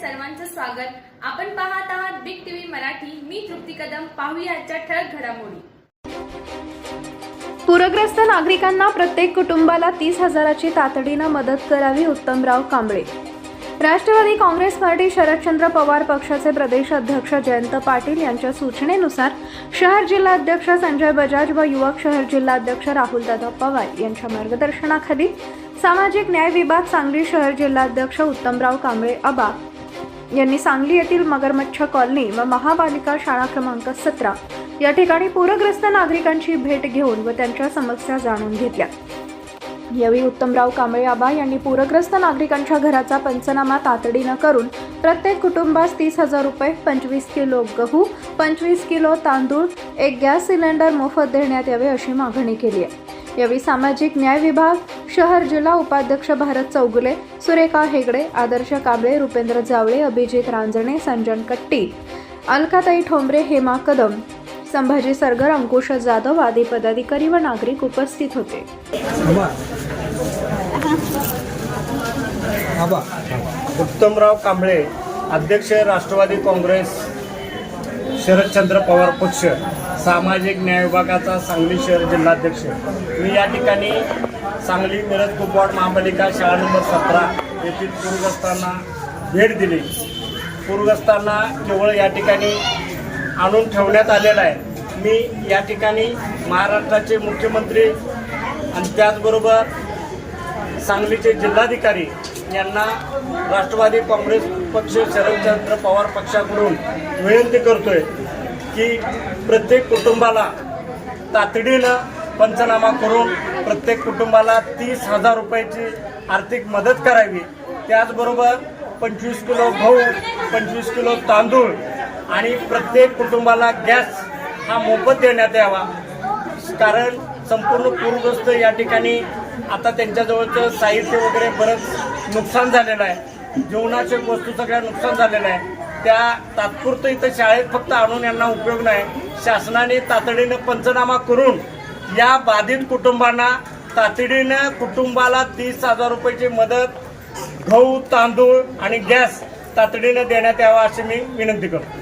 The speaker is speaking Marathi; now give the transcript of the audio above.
सर्वांचं स्वागत. आपण पाहत आहात बिग टीव्ही मराठी. मी तृप्ती कदम. पाहूया आजच्या ठळक घडामोडी. पूरग्रस्त नागरिकांना प्रत्येक कुटुंबाला तीस हजाराची तातडीनं मदत करावी उत्तमराव कांबळे. राष्ट्रवादी काँग्रेस पार्टी शरदचंद्र पवार पक्षाचे प्रदेश अध्यक्ष जयंत पाटील यांच्या सूचनेनुसार शहर जिल्हाध्यक्ष संजय बजाज व युवक शहर जिल्हाध्यक्ष राहुलदादा पवार यांच्या मार्गदर्शनाखाली सामाजिक न्याय विभाग सांगली शहर जिल्हाध्यक्ष उत्तमराव कांबळे अबा यांनी सांगली येथील मगरमच्छ कॉलनी व महापालिका शाळा क्रमांक सतरा या ठिकाणी पूरग्रस्त नागरिकांची भेट घेऊन व त्यांच्या समस्या जाणून घेतल्या. यावेळी उत्तमराव कांबळे आबा यांनी पूरग्रस्त नागरिकांच्या घराचा पंचनामा तातडीनं करून प्रत्येक कुटुंबास तीस हजार रुपये पंचवीस किलो गहू पंचवीस किलो तांदूळ एक गॅस सिलेंडर मोफत देण्यात यावे अशी मागणी केली आहे. यावेळी सामाजिक न्याय विभाग शहर जिल्हा उपाध्यक्ष भारत चौगुले सुरेखा हेगडे आदर्श कांबळे रुपेंद्र जावळे अभिजित रांजणे संजन कट्टी अलकाताई ठोंबरे हेमा कदम संभाजी सरगर अंकुश जाधव आदी पदाधिकारी व नागरिक उपस्थित होते. उत्तमराव कांबळे अध्यक्ष राष्ट्रवादी काँग्रेस शरदचंद्र पवार पक्ष सामाजिक न्याय विभागाचा सांगली शहर जिल्हाध्यक्ष. मी या ठिकाणी सांगली मिरज कुपवाड महापालिका शाळा नंबर सतरा येथील पूरग्रस्तांना भेट दिली. पूरग्रस्तांना केवळ या ठिकाणी आणून ठेवण्यात आलेलं आहे. मी या ठिकाणी महाराष्ट्राचे मुख्यमंत्री आणि त्याचबरोबर सांगलीचे जिल्हाधिकारी यांना राष्ट्रवादी काँग्रेस पक्ष शरदचंद्र पवार पक्षाकडून विनंती करतोय की प्रत्येक कुटुंबाला तातडीनं पंचनामा करून प्रत्येक कुटुंबाला तीस हजार रुपयाची आर्थिक मदत करावी. त्याचबरोबर पंचवीस किलो गहू पंचवीस किलो तांदूळ आणि प्रत्येक कुटुंबाला गॅस हा मोफत देण्यात यावा. कारण संपूर्ण पूरग्रस्त या ठिकाणी आता त्यांच्याजवळचं साहित्य वगैरे बरंच नुकसान झालेलं आहे. जेवणाच्या वस्तू सगळ्या नुकसान झालेलं आहे त्या तात्पुरतं इथं शाळेत फक्त आणून यांना उपयोग नाही. शासनाने तातडीनं पंचनामा करून या बाधित कुटुंबांना तातडीनं कुटुंबाला तीस हजार रुपयाची मदत गहू तांदूळ आणि गॅस तातडीनं देण्यात यावा अशी मी विनंती करतो.